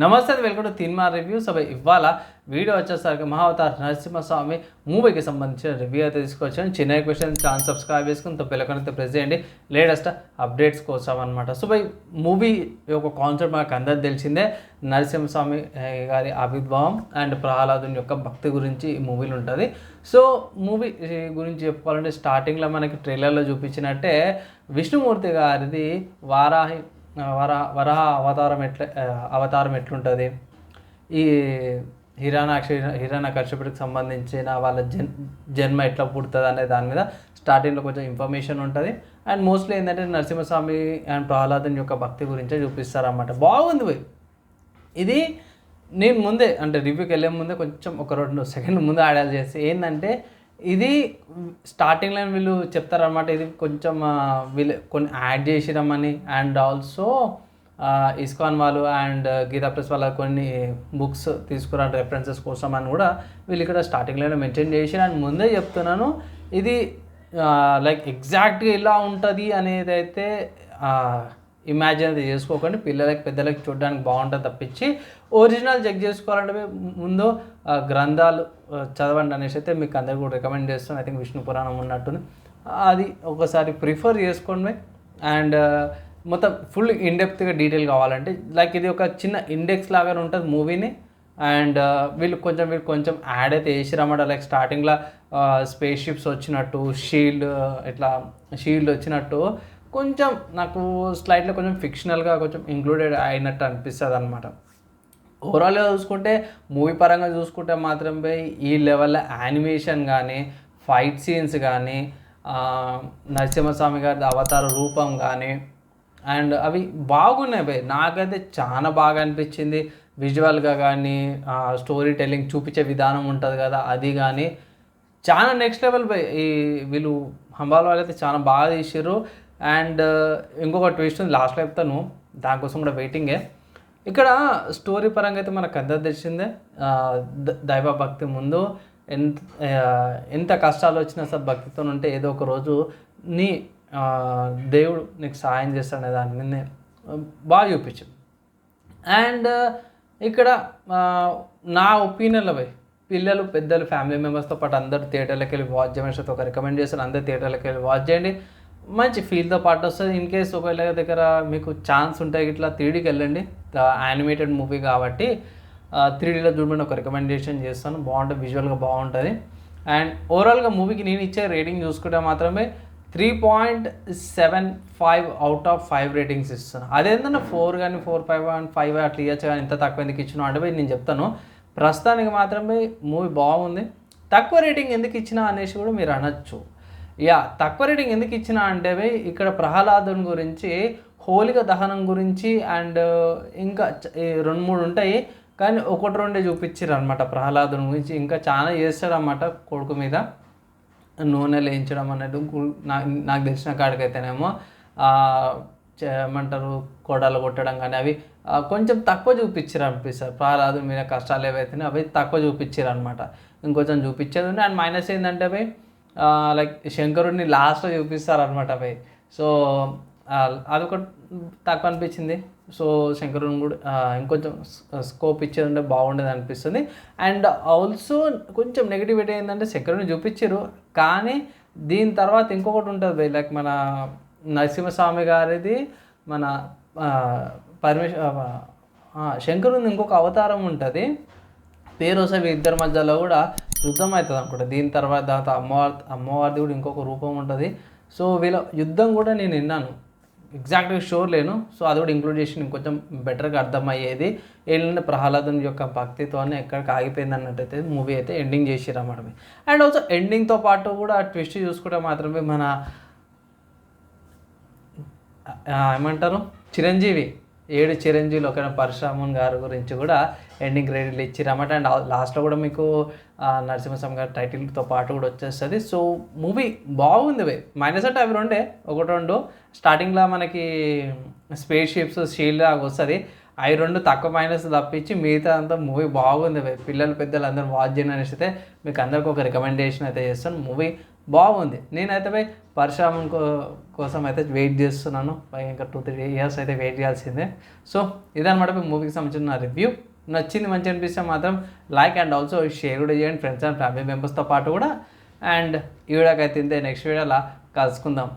నమస్తే welcome to cinema review. So ఇవాళ video వచ్చేసరికి మహావతార్ నరసింహస్వామి మూవీకి సంబంధించిన రివ్యూ అయితే తీసుకొచ్చాను. చిన్న క్వశ్చన్ ఛాన్స్ సబ్స్క్రైబ్ చేసుకుని పిల్లకనైతే ప్రెస్ చేయండి. లేటెస్ట్ అప్డేట్స్ కోసం అనమాట సో బై మూవీ యొక్క కాన్సెప్ట్ మనకు అందరికి తెలిసిందే. నరసింహస్వామి గారి ఆవిర్భావం అండ్ ప్రహ్లాదుని యొక్క భక్తి గురించి ఈ మూవీలో ఉంటుంది. సో మూవీ గురించి చెప్పుకోవాలంటే స్టార్టింగ్లో మనకి ట్రైలర్లో చూపించినట్టే విష్ణుమూర్తి గారిది వారాహి వర వరహ అవతారం ఎట్లా అవతారం ఎట్లుంటుంది? ఈ హిరాణాక్షి హిరాణకర్షపుడికి సంబంధించిన వాళ్ళ జన్ జన్మ ఎట్లా పుడుతుంది అనే దాని మీద స్టార్టింగ్లో కొంచెం ఇన్ఫర్మేషన్ ఉంటుంది. అండ్ మోస్ట్లీ ఏంటంటే నరసింహస్వామి అండ్ ప్రహ్లాదన్ యొక్క భక్తి గురించే చూపిస్తారన్నమాట. బాగుంది ఇది నేను ముందే అంటే రివ్యూకి వెళ్ళే ముందే కొంచెం ఒక రెండు సెకండ్ ముందే ఆడాలి చేసి ఏంటంటే ఇది స్టార్టింగ్లో వీళ్ళు చెప్తారనమాట ఇది కొంచెం వీళ్ళు కొన్ని యాడ్ చేసిరమ్మని. అండ్ ఆల్సో ఇస్కాన్ వాళ్ళు అండ్ గీతా ప్రెస్ వాళ్ళ కొన్ని బుక్స్ తీసుకురా రెఫరెన్సెస్ కోసం అని కూడా వీళ్ళు ఇక్కడ స్టార్టింగ్లోనే మెన్షన్ చేసి అండ్ ముందే చెప్తున్నాను. ఇది లైక్ ఎగ్జాక్ట్గా ఇలా ఉంటుంది అనేది అయితే ఇమాజిన్ అయితే చేసుకోకండి. పిల్లలకి పెద్దలకి చూడడానికి బాగుంటుంది తప్పించి ఒరిజినల్ చెక్ చేసుకోవాలంటే ముందు గ్రంథాలు చదవండి అనేసి అయితే మీకు అందరికీ కూడా రికమెండ్ చేస్తాను. ఐ థింక్ విష్ణు పురాణం ఉన్నట్టుంది అది ఒకసారి ప్రిఫర్ చేసుకోండి. అండ్ మొత్తం ఫుల్ ఇన్డెప్త్గా డీటెయిల్ కావాలంటే లైక్ ఇది ఒక చిన్న ఇండెక్స్ లాగానే ఉంటుంది మూవీని అండ్ వీళ్ళు కొంచెం వీళ్ళు కొంచెం యాడ్ అయితే వేసిరన్నమాట లైక్ స్టార్టింగ్లో స్పేస్ షిప్స్ వచ్చినట్టు షీల్డ్ ఇట్లా షీల్డ్ వచ్చినట్టు. కొంచెం నాకు స్లైడ్లో కొంచెం ఫిక్షనల్గా కొంచెం ఇంక్లూడెడ్ అయినట్టు అనిపిస్తుంది అనమాట ఓవరాల్గా చూసుకుంటే మూవీ పరంగా చూసుకుంటే మాత్రం పోయి ఈ లెవెల్లో యానిమేషన్ కానీ ఫైట్ సీన్స్ కానీ నరసింహస్వామి గారి అవతార రూపం కానీ అండ్ అవి బాగున్నాయి భయ్ నాకైతే చాలా బాగా అనిపించింది. విజువల్గా కానీ స్టోరీ టెల్లింగ్ చూపించే విధానం ఉంటుంది కదా అది కానీ చాలా నెక్స్ట్ లెవెల్ పోయి ఈ వీళ్ళు హంబాల్ వాళ్ళు అయితే చాలా బాగా తీసారు అండ్ uh, ఇంకొక ట్విస్ట్ ఉంది. లాస్ట్లో చెప్తాను. దానికోసం కూడా వెయిటింగే ఇక్కడ స్టోరీ పరంగా అయితే మనకు అంత తెలిసిందే? దైవ భక్తి ముందు ఎంత uh, ఎంత కష్టాలు వచ్చినా సరే భక్తితో ఉంటే ఏదో ఒక రోజు నీ దేవుడు నీకు సహాయం చేస్తాడనే దాని మీద బాగా చూపించు అండ్ uh, ఇక్కడ నా ఒపీనియన్లో పోయి పిల్లలు పెద్దలు ఫ్యామిలీ మెంబర్స్తో పాటు అందరు థియేటర్లకు వెళ్ళి వాచ్ చేయమని ఒక రికమెండ్ చేస్తారు అందరు థియేటర్లోకి వెళ్ళి వాచ్ చేయండి. మంచి ఫీల్తో పాటు వస్తుంది. ఇన్ కేస్ ఒకవేళ దగ్గర మీకు ఛాన్స్ ఉంటాయి ఇట్లా త్రీడీకి వెళ్ళండి. యానిమేటెడ్ మూవీ కాబట్టి త్రీడీలో చూడమని ఒక రికమెండేషన్ చేస్తాను. బాగుంటుంది విజువల్గా బాగుంటుంది. అండ్ ఓవరాల్గా మూవీకి నేను ఇచ్చే రేటింగ్ చూసుకుంటే మాత్రమే three point seven five out of five ratings ఇస్తాను అదేంటన్నా ఫోర్ కానీ ఫోర్ ఫైవ్ అండ్ ఫైవ్ అట్లా ఇవ్వచ్చు కానీ ఇంత తక్కువ ఎందుకు ఇచ్చినా అంటే నేను చెప్తాను. ప్రస్తుతానికి మాత్రమే మూవీ బాగుంది. తక్కువ రేటింగ్ ఎందుకు ఇచ్చినా అనేసి కూడా మీరు అనొచ్చు. యా తక్కువ రేటింగ్ ఎందుకు ఇచ్చినా అంటే ఇక్కడ ప్రహ్లాదుని గురించి హోలిక దహనం గురించి అండ్ ఇంకా రెండు మూడు ఉంటాయి. కానీ ఒకటి రెండే చూపించారు అనమాట ప్రహ్లాదుని గురించి. ఇంకా చాలా చేస్తారన్నమాట కొడుకు మీద. నూనె లేయించడం అనేది నాకు తెలిసిన కాడికైతేనేమో ఏమంటారు కొడలు కొట్టడం కానీ అవి కొంచెం తక్కువ చూపించారు అనిపిస్తారు ప్రహ్లాదు మీద కష్టాలు ఏవైతున్నాయో అవి తక్కువ చూపించారు అనమాట ఇంకొంచెం చూపించేది ఉంది అండ్ మైనస్ ఏంటంటే అవి లైక్ శంకరుడిని లాస్ట్లో చూపిస్తారు అనమాట అవి. సో అదొకటి తక్కువ అనిపించింది. సో శంకరుని కూడా ఇంకొంచెం స్కోప్ ఇచ్చేది ఉంటే బాగుండేది అనిపిస్తుంది. అండ్ ఆల్సో కొంచెం నెగిటివిటీ ఏంటంటే శంకరుని చూపించారు. కానీ దీని తర్వాత ఇంకొకటి ఉంటుంది. లైక్ మన నరసింహస్వామి గారిది మన పరమేశ్వ శంకరుని ఇంకొక అవతారం ఉంటుంది. పేరు వస్తే ఇద్దరి మధ్యలో కూడా యుద్ధం అవుతుంది అనుకుంటా. దీని తర్వాత తర్వాత అమ్మవారి అమ్మవారిది కూడా ఇంకొక రూపం ఉంటుంది. సో వీళ్ళ యుద్ధం కూడా నేను విన్నాను. ఎగ్జాక్ట్గా షూర్ లేను. సో అది కూడా ఇంక్లూడ్ చేసి ఇంకొంచెం బెటర్గా అర్థమయ్యేది. ఏంటంటే ప్రహ్లాదం యొక్క భక్తితోనే ఎక్కడికి ఆగిపోయింది అన్నట్టయితే మూవీ అయితే ఎండింగ్ చేసిరు అన్నమాట అండ్ ఆల్సో ఎండింగ్తో పాటు కూడా ట్విస్ట్ చూసుకుంటే మాత్రమే మన ఏమంటారు? చిరంజీవి. ఏడు చిరంజీవిలో ఒక పరశురామన్ గారి గురించి కూడా ఎండింగ్ క్రెడిట్లు ఇచ్చిరన్నమాట. అండ్ లాస్ట్లో కూడా మీకు నరసింహస్వామి గారి టైటిల్తో పాటు కూడా వచ్చేస్తుంది. సో మూవీ బాగుంది మైనస్ అంటే అవి రెండే. ఒకటి రెండు. స్టార్టింగ్లో మనకి స్పేస్ షిప్స్ షీల్డ్ అవి వస్తుంది. అవి రెండు తక్కువ మైనస్ తప్పించి మిగతా అంతా మూవీ బాగుంది పిల్లలు పెద్దలు అందరూ వాచ్ చేయడం అనేసి అయితే మీకు అందరికి ఒక రికమెండేషన్ అయితే చేస్తాను. మూవీ బాగుంది. నేనైతే పోయి పరశురామం కో కోసం అయితే వెయిట్ చేస్తున్నాను. పై ఇంకా టూ త్రీ ఇయర్స్ అయితే వెయిట్ చేయాల్సిందే. సో ఇదన్నమాట మూవీకి సంబంధించిన రివ్యూ నచ్చింది మంచి అనిపిస్తే మాత్రం లైక్ అండ్ ఆల్సో షేర్ కూడా చేయండి. ఫ్రెండ్స్ అండ్ ఫ్యామిలీ మెంబర్స్తో పాటు కూడా. అండ్ ఈ వీడియోకి అయితే ఇంతే. నెక్స్ట్ వీడియోలా కలుసుకుందాం.